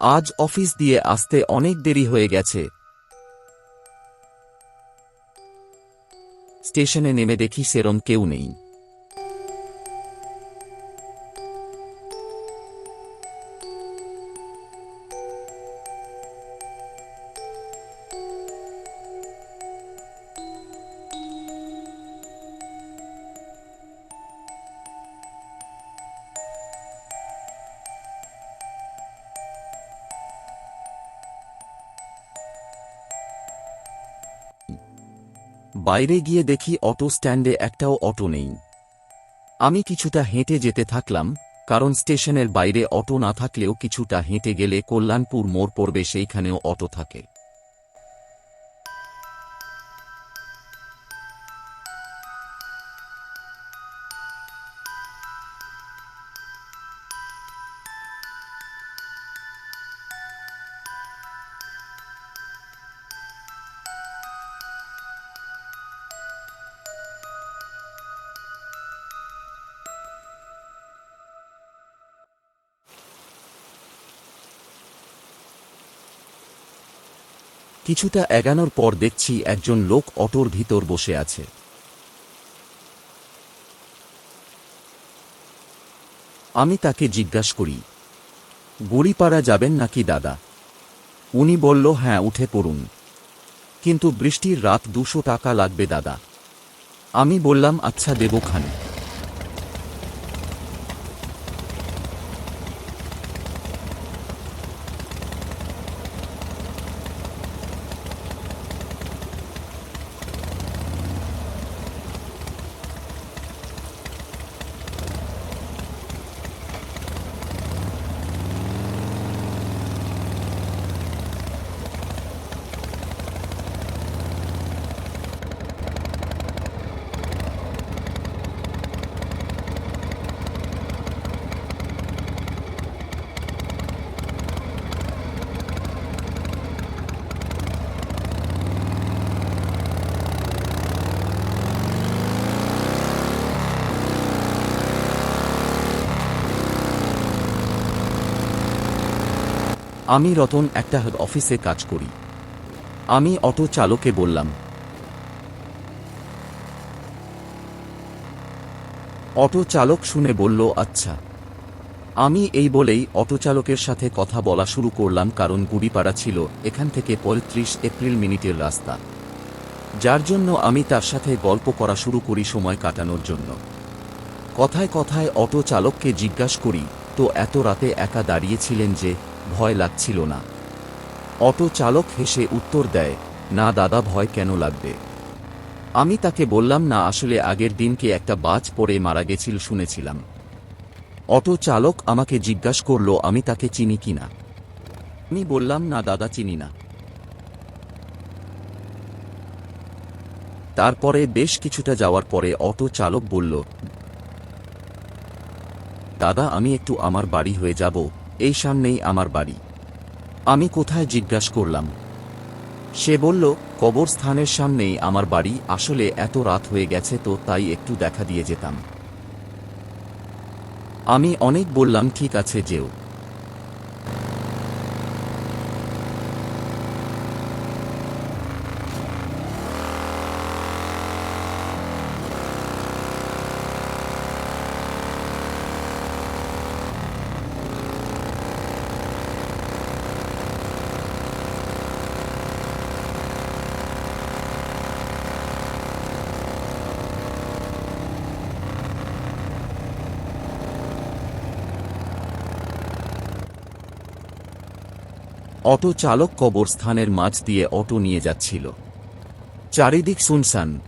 আজ অফিস দিয়ে আসতে অনেক দেরি হয়ে গেছে। স্টেশনে নেমে দেখি সেরম কেউ নেই। বাইরে গিয়ে দেখি অটো স্ট্যান্ডে একটাও অটো নেই। আমি কিছুটা হেঁটে যেতে থাকলাম, কারণ স্টেশনের বাইরে অটো না থাকলেও কিছুটা হেঁটে গেলে কল্যাণপুর মোড় পড়বে সেইখানেও অটো থাকে। কিছুটা এগানোর পর দেখছি একজন লোক অটোর ভিতর বসে আছে। আমি তাকে জিজ্ঞাসা করি, গড়িপাড়া যাবেন নাকি দাদা? উনি বলল হ্যাঁ উঠে পড়ুন। কিন্তু বৃষ্টির রাত দুশো টাকা লাগবে দাদা। আমি বললাম আচ্ছা দেবখানে আমি রতন একটা অফিসে কাজ করি। আমি অটো চালকে বললাম, অটো চালক শুনে বলল আচ্ছা। আমি এই বলেই অটো চালকের সাথে কথা বলা শুরু করলাম, কারণ গুড়িপাড়া ছিল এখান থেকে পঁয়ত্রিশ এপ্রিল মিনিটের রাস্তা। যার জন্য আমি তার সাথে গল্প করা শুরু করি সময় কাটানোর জন্য। কথায় কথায় অটো চালককে জিজ্ঞাসা করি, তো এত রাতে একা দাঁড়িয়েছিলেন যে ভয় লাগছিল না। অটো চালক হেসে উত্তর দেয়, না দাদা, ভয় কেন লাগবে? আমি তাকে বললাম, না, আসলে আগের দিনকে একটা বাজ পড়ে মারা গেছিল, শুনেছিলাম। অটো চালক আমাকে জিজ্ঞাসা করল, আমি তাকে চিনি কিনা আমি বললাম, না দাদা, চিনি না। তারপরে বেশ কিছুটা যাওয়ার পরে অটো চালক বলল, দাদা, আমি একটু আমার বাড়ি হয়ে যাব। এই সামনেই আমার বাড়ি। আমি কোথায় জিজ্ঞাস করলাম। সে বলল, কবরস্থানের সামনেই আমার বাড়ি, আসলে এত রাত হয়ে গেছে তো তাই একটু দেখা দিয়ে যেতাম। আমি অনেক বললাম, ঠিক আছে, যেও। অটো চালক কবরস্থানের মাঝ দিয়ে অটো নিয়ে যাচ্ছিল। চারিদিক শুনশান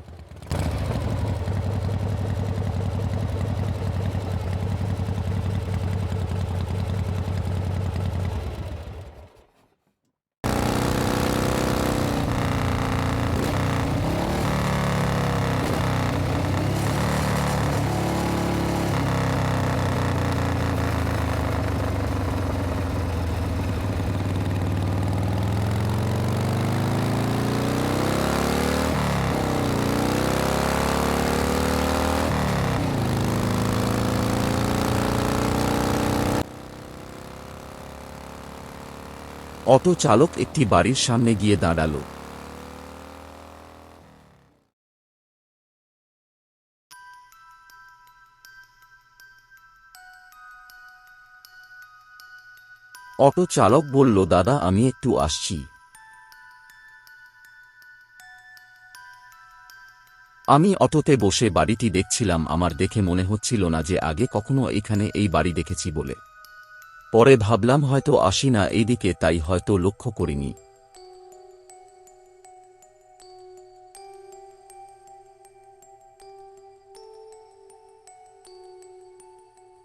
অটো চালক একটি বাড়ির সামনে গিয়ে দাঁড়াল। অটো চালক বলল, দাদা, আমি একটু আসছি। আমি অটোতে বসে বাড়িটি দেখছিলাম। আমার দেখে মনে হচ্ছিল না যে আগে কখনো এখানে এই বাড়ি দেখেছি বলে। পরে ভাবলাম হয়তো আসি না এইদিকে তাই হয়তো লক্ষ্য করিনি।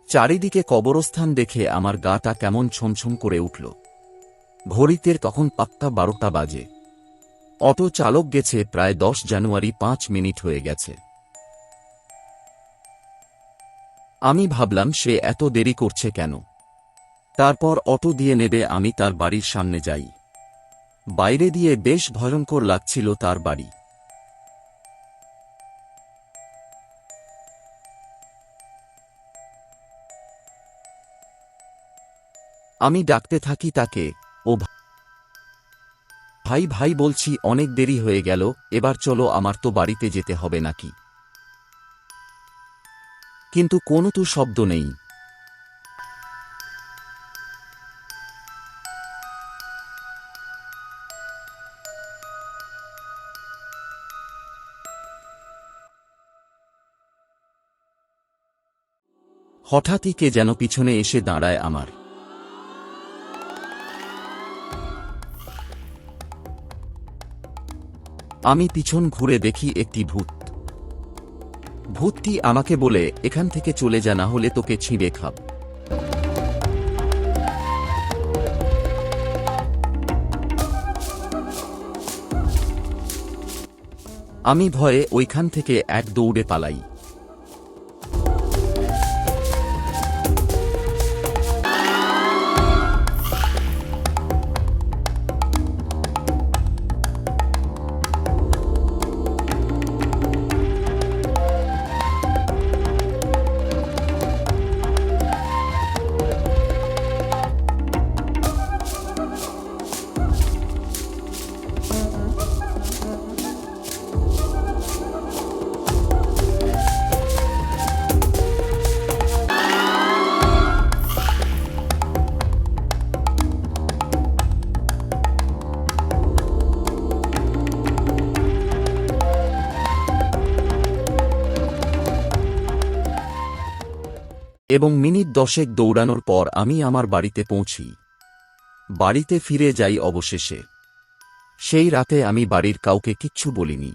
চারিদিকে কবরস্থান দেখে আমার গাটা কেমন ছমছম করে উঠল। ঘড়িতে তখন পাক্কা বারোটা বাজে। অটো চালক গেছে, প্রায় দশ জানুয়ারি পাঁচ মিনিট হয়ে গেছে। আমি ভাবলাম সে এত দেরি করছে কেন? তারপর অটো দিয়ে নেবে, আমি তার বাড়ির সামনে যাই। বাইরে দিয়ে বেশ ভয়ঙ্কর লাগছিল তার বাড়ি। আমি ডাকতে থাকি তাকে, ও ভাই ভাই, বলছি অনেক দেরি হয়ে গেল, এবার চলো আমার তো বাড়িতে যেতে হবে নাকি? কিন্তু কোনো তো শব্দ নেই। হঠাৎই কে যেন পিছনে এসে দাঁড়ায় আমার। আমি পিছন ঘুরে দেখি একটি ভূত। ভূতটি আমাকে বলে, এখান থেকে চলে যা, না হলে তোকে ছিঁড়ে খাব। আমি ভয়ে ওইখান থেকে এক দৌড়ে পালাই। এবং মিনিট দশেক দৌড়ানোর পর আমি আমার বাড়িতে পৌঁছি। বাড়িতে ফিরে যাই অবশেষে। সেই রাতে আমি বাড়ির কাউকে কিচ্ছু বলিনি।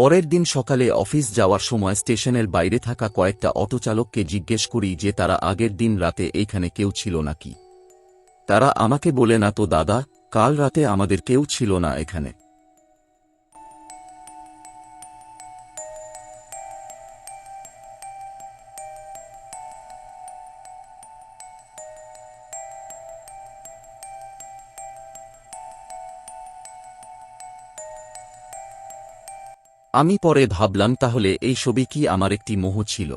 পরের দিন সকালে অফিস যাওয়ার সময় স্টেশনের বাইরে থাকা কয়েকটা অটোচালককে জিজ্ঞেস করি যে তারা আগের দিন রাতে এইখানে কেউ ছিল নাকি। তারা আমাকে বলে, না তো দাদা, কাল রাতে আমাদের কেউ ছিল না এখানে। আমি পরে ভাবলাম তাহলে এই ছবি কি আমার একটি মোহ ছিল।